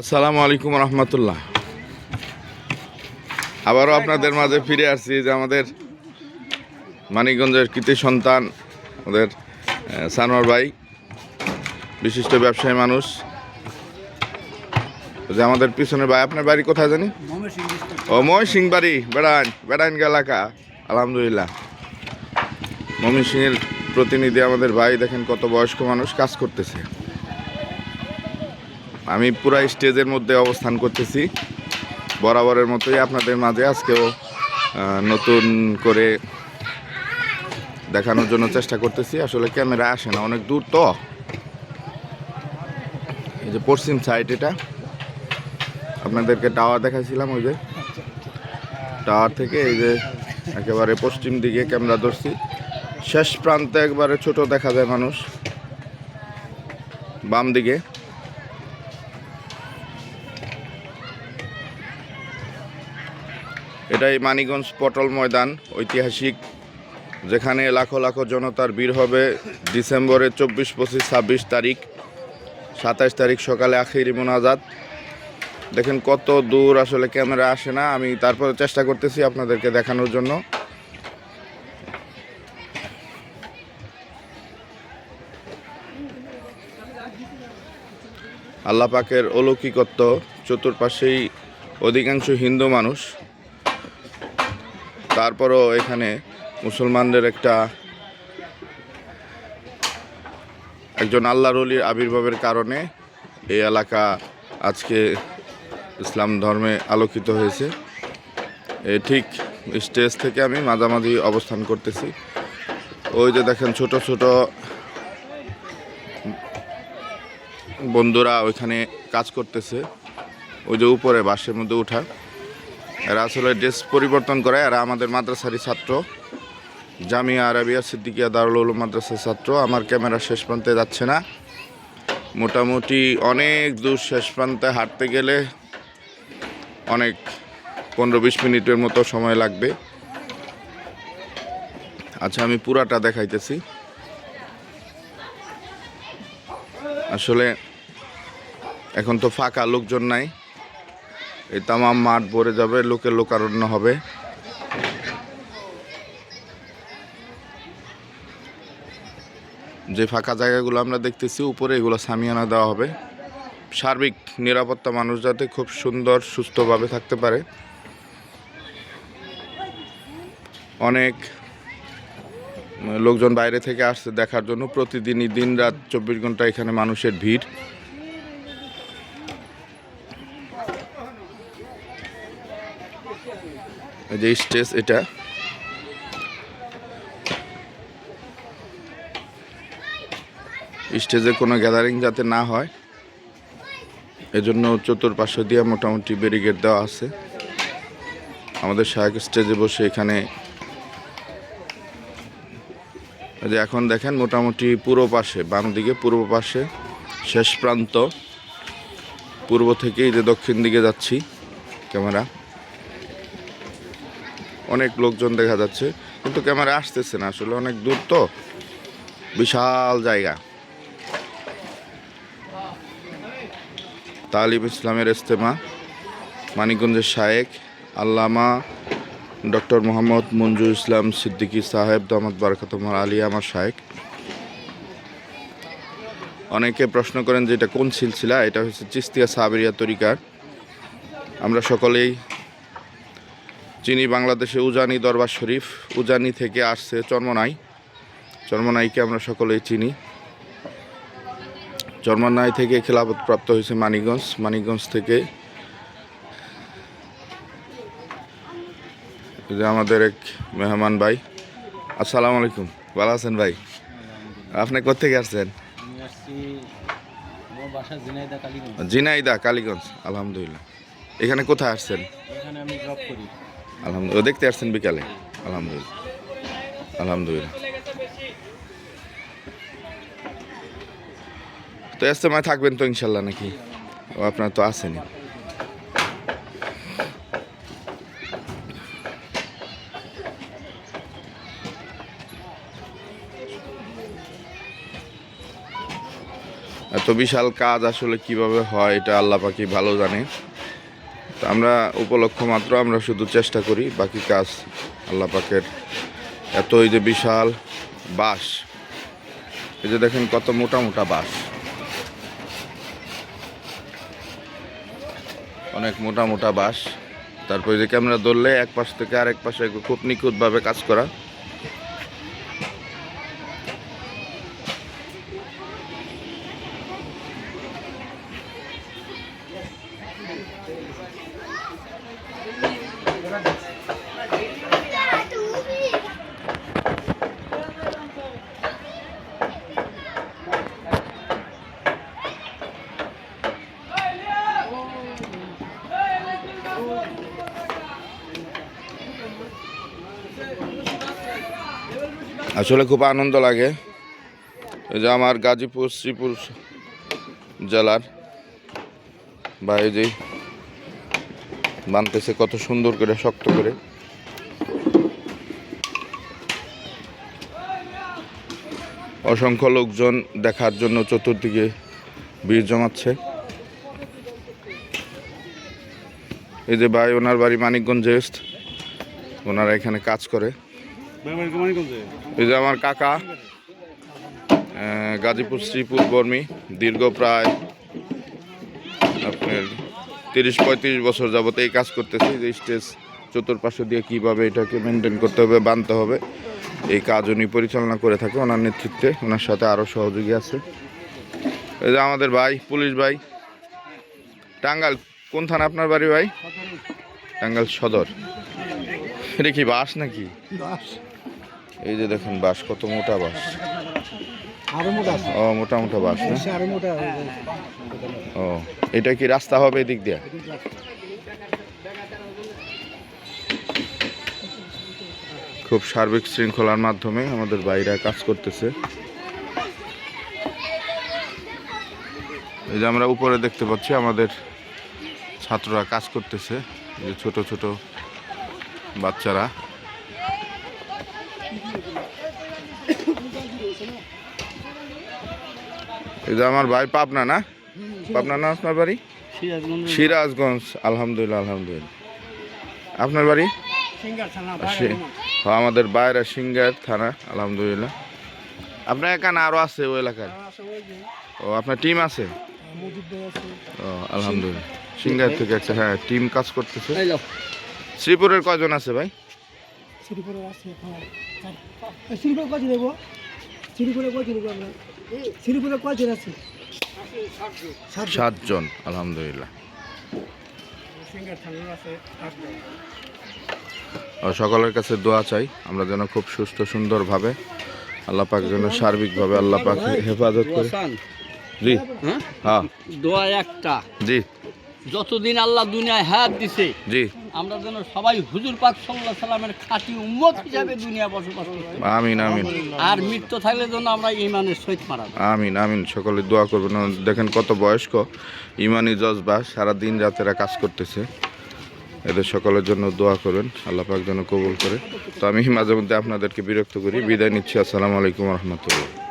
আসসালামু আলাইকুম রহমতুল্লাহ। আবারও আপনাদের মাঝে ফিরে আসছি যে আমাদের মানিকগঞ্জের কৃতি সন্তান আমাদের সানোয়ার ভাই, বিশিষ্ট ব্যবসায়ী মানুষ। যে আমাদের পিছনে ভাই, আপনার বাড়ি কোথায় জানি? ও সিং বাড়ি বেড়ান বেড়াইন এলাকা। আলহামদুলিল্লাহ। মমিন সিংয়ের প্রতিনিধি আমাদের ভাই, দেখেন কত বয়স্ক মানুষ কাজ করতেছে। আমি পুরা স্টেজের মধ্যে অবস্থান করতেছি। বরাবরের মতোই আপনাদের মাঝে আজকেও নতুন করে দেখানোর জন্য চেষ্টা করতেছি। আসলে ক্যামেরা আসে না, অনেক দূর তো। এই যে পশ্চিম সাইড এটা। আপনাদেরকে টাওয়ার দেখাইছিলাম, ওই যে। টাওয়ার থেকে এই যে একেবারে পশ্চিম দিকে ক্যামেরা ধরছি। শেষ প্রান্তে একবারে ছোট দেখা যায় মানুষ। বাম দিকে। এটাই মানিগঞ্জ পটল ময়দান ঐতিহাসিক, যেখানে লাখো লাখো জনতার ভিড় হবে ডিসেম্বরের চব্বিশ, পঁচিশ, ছাব্বিশ তারিখ, সাতাশ তারিখ সকালে আখিরি মোনাজাত। দেখেন কত দূর আসলে ক্যামেরা আসে না, আমি তারপরে চেষ্টা করতেছি আপনাদেরকে দেখানোর জন্য। আল্লাহ পাকের অলৌকিকত্ব চতুর্পাশেই অধিকাংশ হিন্দু মানুষ। তারপরও এখানে মুসলমানদের একটা একজন আল্লাহর অলির আবির্ভাবের কারণে এই এলাকা আজকে ইসলাম ধর্মে আলোকিত হয়েছে। এ ঠিক স্টেজ থেকে আমি মাঝামাঝি অবস্থান করতেছি। ওই যে দেখেন ছোট ছোট বন্ধুরা ওইখানে কাজ করতেছে। ওই যে উপরে বাসের মধ্যে উঠা। এরা আসলে ড্রেস পরিবর্তন করে, এরা আমাদের মাদ্রাসারই ছাত্র। জামিয়া আরাবিয়া সিদ্দিকিয়া দারুল উলুম মাদ্রাসার ছাত্র। আমার ক্যামেরা শেষ প্রান্তে যাচ্ছে না। মোটামুটি অনেক দূর শেষ প্রান্তে হাঁটতে গেলে অনেক পনেরো বিশ মিনিটের মতো সময় লাগবে। আচ্ছা আমি পুরাটা দেখাইতেছি। আসলে এখন তো ফাঁকা, লোকজন নাই। এই তামাম মাঠ ভরে যাবে লোকের লোকারণ্য হবে। যে ফাঁকা জায়গাগুলো আমরা দেখতেছি, উপরে এগুলো সামিয়ানা দেওয়া হবে। সার্বিক নিরাপত্তা মানুষ যাতে খুব সুন্দর, সুস্থভাবে থাকতে পারে। অনেক লোকজন বাইরে থেকে আসছে দেখার জন্য। প্রতিদিনই দিন রাত চব্বিশ ঘণ্টা এখানে মানুষের ভিড়। যে স্টেজ এটা। স্টেজে কোনো গ্যাদারিং যাতে না হয়, এজন্য চতুর্পাশে দিয়ে মোটামুটি ব্যারিকেড দেওয়া আছে। আমাদের সহায়ক স্টেজে বসে এখানে যে এখন দেখেন মোটামুটি পূর্ব পাশে, বাম দিকে পূর্ব পাশে, শেষ প্রান্ত। পূর্ব থেকে যে দক্ষিণ দিকে যাচ্ছি ক্যামেরা। অনেক লোকজন দেখা যাচ্ছে, কিন্তু ক্যামেরা আসতেছে না আসলে, অনেক দূর তো। বিশাল জায়গা। তালিম ইসলামের ইস্তেমা মানিকগঞ্জের শায়েক, আল্লামা ডক্টর মোহাম্মদ মঞ্জুর ইসলাম সিদ্দিকী সাহেব, দামাত বারকাতমার আলী, আমার শায়েক। অনেকে প্রশ্ন করেন যে এটা কোন সিলসিলা? এটা হচ্ছে চিস্তিয়া সাবেরিয়া তরিকার। আমরা সকলেই চিনি বাংলাদেশে উজানি দরবার শরীফ উজানি থেকে আসছে চর্মনাই। চর্মনাইকে আমরা সকলেই চিনি। চর্মনাই থেকে খেলাফত প্রাপ্ত হয়েছে মানিকগঞ্জ। মানিকগঞ্জ থেকে যে আমাদের এক মেহমান ভাই। আসসালামু আলাইকুম। ভালো আছেন ভাই? আপনি কোথেকে আসছেন? জিনাইদা কালীগঞ্জ। আলহামদুলিল্লাহ। এখানে কোথায় আসছেন? এখানে আমি জব করি। আলহামদুলিল্লাহ। দেখতে আসছেন বিকালে? আলহামদুলিল্লাহ। আলহামদুলিল্লাহ। তো এস্তেমায় থাকবেন তো ইনশাল্লাহ নাকি? আপনার তো আসেনি। এত বিশাল কাজ আসলে কীভাবে হয়, এটা আল্লাহ পাকি ভালো জানে? তো আমরা উপলক্ষ মাত্র, আমরা শুধু চেষ্টা করি, বাকি কাজ আল্লাহ পাকের এত এই যে বিশাল বাঁশ এই যে দেখেন কত মোটা মোটা বাঁশ অনেক মোটা মোটা বাঁশ তারপরে যে ক্যামেরা ধরলে, এক পাশ থেকে আরেক পাশে খুব নিখুঁতভাবে কাজ করা। আসলে খুব আনন্দ লাগে। এই যে আমার গাজীপুর, শ্রীপুর জেলার বা এই যে বানতেছে, কত সুন্দর করে, শক্ত করে। অসংখ্য লোকজন দেখার জন্য চতুর্দিকে ভিড় জমাচ্ছে। এই যে ভাই, ওনার বাড়ি মানিকগঞ্জ এস্ট ওনারা এখানে কাজ করে। এই যে আমার কাকা গাজীপুর শ্রীপুর বর্মী দীর্ঘ প্রায় আপনার তিরিশ পঁয়ত্রিশ বছর যাবত এই কাজ করতেছে যে স্টেজ চতুর্পাশে দিয়ে কীভাবে এটাকে মেনটেন করতে হবে বানতে হবে এই কাজ উনি পরিচালনা করে থাকে ওনার নেতৃত্বে ওনার সাথে আরও সহযোগী আছে। এই যে আমাদের ভাই পুলিশ ভাই টাঙ্গাল কোন থানা আপনার বাড়ি ভাই? টাঙ্গাল সদর। এটা কি বাস নাকি? এই যে দেখেন বাস কত মোটা বাস ও মোটা মোটা বাস। ও এটা কি রাস্তা হবে এদিক দিয়ে? খুব সার্বিক শৃঙ্খলার মাধ্যমে আমাদের বাইরে কাজ করতেছে। এই যে আমরা উপরে দেখতে পাচ্ছি আমাদের ছাত্ররা কাজ করতেছে। যে ছোট ছোট বাচ্চারা। এই যে আমার ভাই পাবনা না? পাবনা না আপনার বাড়ি? সিরাজগঞ্জ। আলহামদুলিল্লাহ আলহামদুলিল্লাহ। আপনার বাড়ি? হ্যাঁ, আমাদের বাইরে সিঙ্গার থানা আলহামদুলিল্লাহ। আপনার এখানে আরও আছে ওই এলাকায়? ও আপনার টিম আছে? ও আলহামদুলিল্লাহ। সিঙ্গার থেকে একটা হ্যাঁ টিম কাজ করতেছে। শ্রীপুরের কয়জন আছে ভাই? শ্রীপুরে আছে হ্যাঁ। শ্রীপুরে কয়জন দেবো শ্রীপুরে কয়জন আমরা? শ্রীপুরে কয়জন আছে? সাতজন আলহামদুলিল্লাহ। সকলের কাছে দোয়া চাই আমরা যেন খুব সুস্থ সুন্দরভাবে আল্লাহ পাক যেন সার্বিকভাবে আল্লাহ পাক হেফাজত করে। জি। হ্যাঁ? হ্যাঁ। দোয়া একটা। জি। যতদিন আল্লাহ দুনিয়ায় হায়াত দিছে জি। আমরা যেন সবাই হুজুর পাক সাল্লাহ সাল্লামের খাঁটি উম্মত হিসাবে দুনিয়া বসবাস পারি। আমিন আমিন। আর মৃত্যু থাকলে যেন আমরা ইমানের সহিত মারা আমিন আমিন। সকলে দোয়া করবেন। দেখেন কত বয়স্ক। ইমানি জজবা সারা দিন রাতেরা কাজ করতেছে। এদের সকলের জন্য দোয়া করবেন। আল্লাহ পাক যেন কবুল করে। তো আমি মাঝে মধ্যে আপনাদেরকে বিরক্ত করি। বিদায় নিচ্ছি। আসসালামু আলাইকুম রহমতুল্লাহ।